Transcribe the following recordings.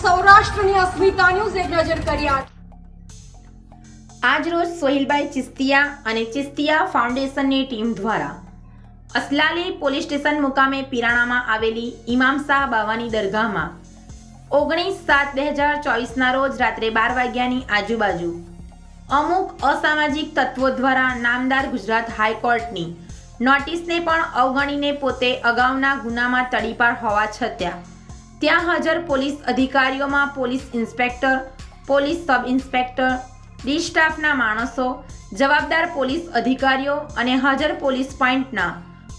સૌરાષ્ટ્રની અસ્મિતા ન્યૂઝ. એક નજર કર્યા આજરોજ સોહિલભાઈ ચિસ્તિયા અને ચિસ્તિયા ફાઉન્ડેશનની ટીમ દ્વારા અસલાલી પોલીસ સ્ટેશન મુકામે પિરાણામાં આવેલી ઇમામ શાહ બાવાની દરગાહમાં ઓગણીસ સાત બે હજાર ચોવીસના રોજ રાત્રે બાર વાગ્યાની આજુબાજુ અમુક અસામાજિક તત્વો દ્વારા નામદાર ગુજરાત હાઈકોર્ટની નોટિસને પણ અવગણીને પોતે અગાઉના ગુનામાં તડીપાર હોવા છતાં, ત્યાં હાજર police અધિકારીઓમાં police inspector, police sub inspector, D સ્ટાફના માણસો, જવાબદાર પોલીસ અધિકારીઓ અને હાજર પોલીસ પોઈન્ટના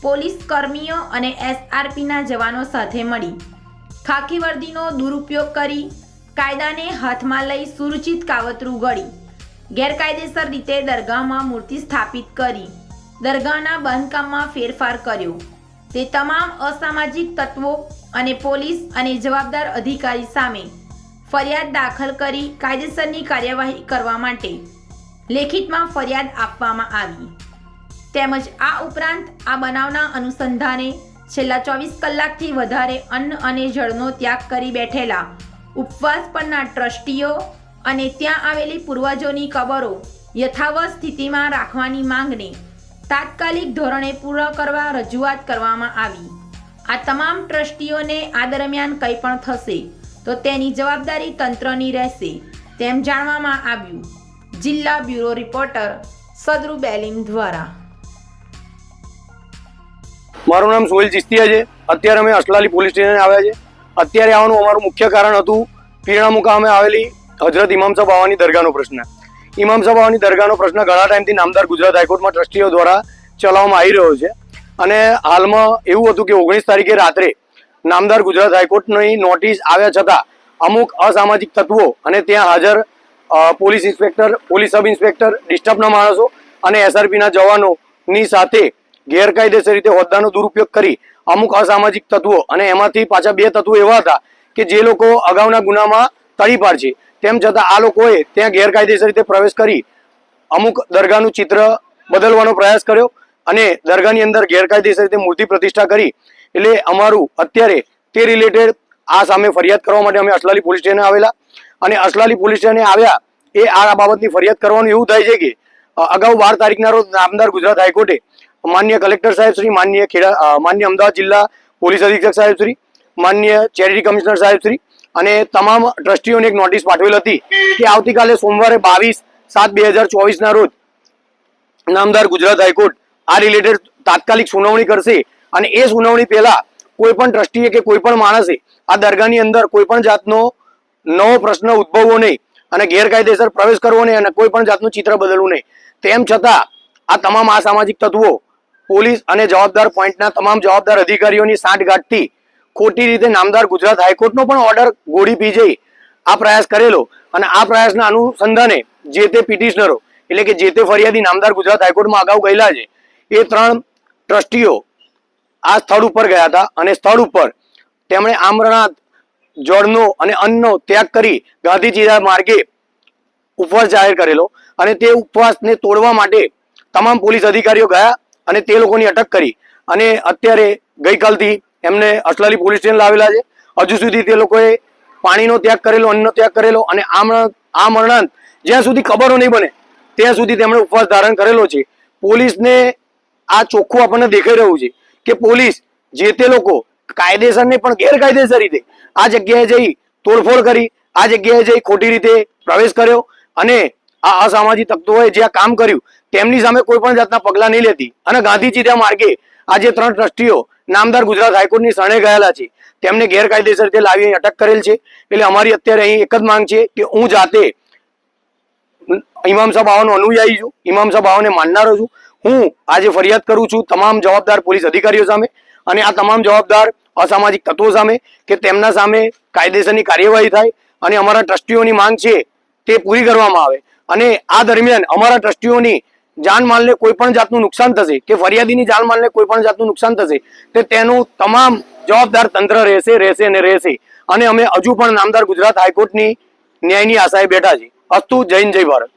પોલીસ કર્મીઓ અને એસઆરપીના જવાનો સાથે મળી ખાકી વર્દીનો દુરુપયોગ કરી, કાયદાને હાથમાં લઈ સુરચિત કાવતરું ગળી, ગેરકાયદેસર રીતે દરગાહમાં મૂર્તિ સ્થાપિત કરી. દરગાહના બાંધકામમાં ફેરફાર કર્યો. તે તમામ અસામાજિક તત્વો અને પોલીસ અને જવાબદાર અધિકારી સામે ફરિયાદ દાખલ કરી કાયદેસરની કાર્યવાહી કરવા માટે લેખિતમાં ફરિયાદ આપવામાં આવી. તેમજ આ ઉપરાંત આ બનાવના અનુસંધાને છેલ્લા ચોવીસ કલાકથી વધારે અન્ન અને જળનો ત્યાગ કરી બેઠેલા ઉપવાસ પરના ટ્રસ્ટીઓ અને ત્યાં આવેલી પૂર્વજોની કબરો યથાવત સ્થિતિમાં રાખવાની માંગને તાત્કાલિક ધોરણે પૂર્ણ કરવા રજૂઆત કરવામાં આવી. આ તમામ ટ્રસ્ટીઓને આ દરમિયાન કંઈ પણ થશે, તો તેની જવાબદારી તંત્રની રહેશે, તેમ જાણવામાં આવ્યું. જિલ્લા બ્યુરો રિપોર્ટર સદરુ બેલીમ દ્વારા. મારું નામ સોહિલ ચિસ્તિયા છે. અત્યારે અમે અસલાલી પોલીસ સ્ટેશન આવ્યા છે. અત્યારે આવવાનું અમારું મુખ્ય કારણ હતું પીરણા મુકામે આવેલી હજરત ઇમામ સાહેબ આવવાની દરગાહનો પ્રશ્ન. ઇમામ સભાઓની દરગાહનો પ્રશ્ન ઘણા ટાઈમથી નામદાર ગુજરાત હાઈકોર્ટમાં ટ્રસ્ટીઓ દ્વારા ચલાવવામાં આવી રહ્યો છે. અને હાલમાં એવું હતું કે ઓગણીસ તારીખે રાત્રે નામદાર ગુજરાત હાઈકોર્ટની નોટિસ આવ્યા છતાં અમુક અસામાજિક તત્વો અને ત્યાં હાજર police inspector, police sub inspector, ડિસ્ટર્બના માણસો અને એસઆરપીના જવાનોની સાથે ગેરકાયદેસર રીતે હોદ્દાનો દુરુપયોગ કરી અમુક અસામાજિક તત્વો અને એમાંથી પાછા બે તત્વો એવા હતા કે જે લોકો અગાઉના ગુનામાં તડીપાર છે તેમ છતાં આ લોકોએ ત્યાં ગેરકાયદેસર રીતે પ્રવેશ કરી અમુક દરગાહનું ચિત્ર બદલવાનો પ્રયાસ કર્યો અને દરગાહની અંદર ગેરકાયદેસર રીતે મૂર્તિ પ્રતિષ્ઠા કરી. એટલે અમારું અત્યારે તે રિલેટેડ આ સામે ફરિયાદ કરવા માટે અમે અસલાલી પોલીસ સ્ટેશને આવેલા અને અસલાલી પોલીસ સ્ટેશને આવ્યા એ આ બાબતની ફરિયાદ કરવાનું એવું થાય છે કે અગાઉ બાર તારીખના રોજ નામદાર ગુજરાત હાઈકોર્ટે માન્ય કલેક્ટર સાહેબ શ્રી, માન્ય ખેડા માન્ય અમદાવાદ જિલ્લા પોલીસ અધિક્ષક સાહેબ શ્રી, માન્ય ચેરિટી કમિશનર સાહેબ શ્રી અને તમામ ટ્રસ્ટીઓને એક નોટિસ પાઠવેલ હતી કે આવતીકાલે સોમવારે બાવીસ સાત બે હજાર ચોવીસના રોજ નામદાર ગુજરાત હાઈકોર્ટ આ રિલેટેડ તાત્કાલિક સુનાવણી કરશે અને એ સુનાવણી પહેલા કોઈ પણ ટ્રસ્ટીએ કે કોઈ પણ માણસે આ દરગાહની અંદર કોઈ પણ જાતનો નવો પ્રશ્ન ઉદ્ભવવો નહીં અને ગેરકાયદેસર પ્રવેશ કરવો નહીં અને કોઈ પણ જાતનું ચિત્ર બદલવું નહીં. તેમ છતાં આ તમામ અસામાજિક તત્વો પોલીસ અને જવાબદાર પોઈન્ટના તમામ જવાબદાર અધિકારીઓની સાંઠગાંઠથી ખોટી રીતે નામદાર ગુજરાત હાઈકોર્ટનો પણ ઓર્ડર ગોળી પી જઈ આ પ્રયાસ કરેલો અને આ પ્રયાસના અનુસંધાને જે તે પિટિશનરો એટલે કે જે તે ફરિયાદી નામદાર ગુજરાત હાઈકોર્ટમાં અગાઉ ગયેલા છે, એ ત્રણ ટ્રસ્ટીઓ આ સ્થળ ઉપર ગયા હતા અને સ્થળ ઉપર તેમણે આમરણાથ જળનો અને અન્નનો ત્યાગ કરી ગાંધીજી માર્ગે ઉપવાસ જાહેર કરેલો અને તે ઉપવાસને તોડવા માટે તમામ પોલીસ અધિકારીઓ ગયા અને તે લોકોની અટક કરી અને અત્યારે ગઈકાલથી એમને અટલાલી પોલીસ સ્ટેશન લાવેલા છે. હજુ સુધી તે લોકોએ પાણીનો ત્યાગ કરેલો, અન્નનો ત્યાગ કરેલો અને આ મરણાંત જ્યાં સુધી ખબરો નહીં બને, ત્યાં સુધી તેમણે ઉપવાસ ધારણ કરેલો છે. પોલીસને આ ચોખ્ખું આપણને દેખાઈ રહ્યું છે કે પોલીસ જે તે લોકો કાયદેસર ને પણ ગેરકાયદેસર રીતે આ જગ્યાએ જઈ તોડફોડ કરી, આ જગ્યાએ જઈ ખોટી રીતે પ્રવેશ કર્યો અને આ અસામાજિક તત્વોએ જે આ કામ કર્યું, તેમની સામે કોઈ પણ જાતના પગલાં નહીં લેતી. અને ગાંધીજી ત્યાં માર્ગે આજે ત્રણ ટ્રસ્ટીઓ નામદાર ગુજરાત હાઈકોર્ટની શરણે ગયેલા છે. તેમને ગેરકાયદેસર રીતે લાવી અટક કરેલ છે. એટલે અમારી અત્યારે અહીં એક જ માંગ છે કે હું જાતે ઇમામ સાહેબ બાવાનો અનુયાયી છું ઇમામ સાહેબ બાવાને માનનારો છું. હું આજે ફરિયાદ કરું છું તમામ જવાબદાર પોલીસ અધિકારીઓ સામે અને આ તમામ જવાબદાર અસામાજિક તત્વો સામે કે તેમના સામે કાયદેસરની કાર્યવાહી થાય અને અમારા ટ્રસ્ટીઓની માંગ છે તે પૂરી કરવામાં આવે. અને આ દરમિયાન અમારા ટ્રસ્ટીઓની જાનમાલને કોઈ પણ જાતનું નુકસાન થશે કે ફરિયાદીની જાનમાલને કોઈ પણ જાતનું નુકસાન થશે, તે તેનું તમામ જવાબદાર તંત્ર રહેશે રહેશે અને રહેશે. અને અમે હજુ પણ નામદાર ગુજરાત હાઈકોર્ટની ન્યાયની આશાએ બેઠા છીએ. અસ્તુ જૈન જય ભારત.